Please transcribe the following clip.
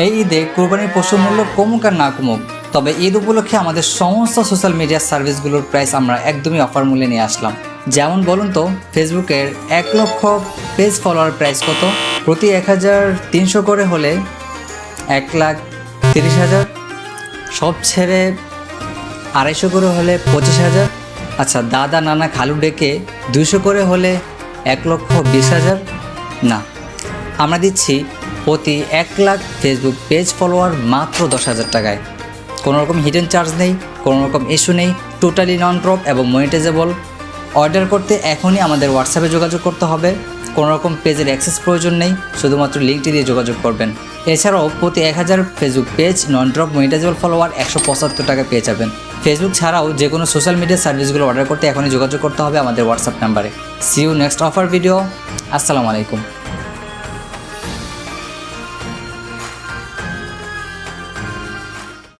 এই ঈদে কোরবানির পশুর মূল্য কমুক আর না কমুক, তবে ঈদ উপলক্ষে আমাদের সমস্ত সোশ্যাল মিডিয়া সার্ভিসগুলোর প্রাইস আমরা একদমই অফার মূল্যে নিয়ে আসলাম। যেমন বলুন তো, ফেসবুকের এক লক্ষ পেজ ফলোয়ার প্রাইস কত? প্রতি এক হাজার তিনশো করে হলে এক লাখ তিরিশ হাজার। সব ছেড়ে আড়াইশো করে হলে পঁচিশ হাজার। আচ্ছা দাদা নানা খালু ডেকে দুশো করে হলে এক লক্ষ বিশ হাজার। না, আমরা দিচ্ছি প্রতি এক লাখ ফেসবুক পেজ ফলোয়ার মাত্র দশ হাজার টাকায়। কোনো রকম হিডেন চার্জ নেই কোনো রকম ইস্যু নেই টোটালি নন ড্রপ এবং মনিটাইজেবল অর্ডার করতে এখনই আমাদের হোয়াটসঅ্যাপে যোগাযোগ করতে হবে। কোনো রকম পেজের অ্যাক্সেস প্রয়োজন নেই, শুধুমাত্র লিঙ্কটি দিয়ে যোগাযোগ করবেন। এছাড়াও প্রতি এক হাজার Facebook page non drop monetizable follower একশো পঁচাত্তর টাকা পেয়ে যাবেন। ফেসবুক ছাড়াও যে কোনো সোশ্যাল মিডিয়া সার্ভিসগুলো অর্ডার করতে এখনই যোগাযোগ করতে হবে আমাদের হোয়াটসঅ্যাপ নাম্বারে see you next offer video আসসালামু আলাইকুম।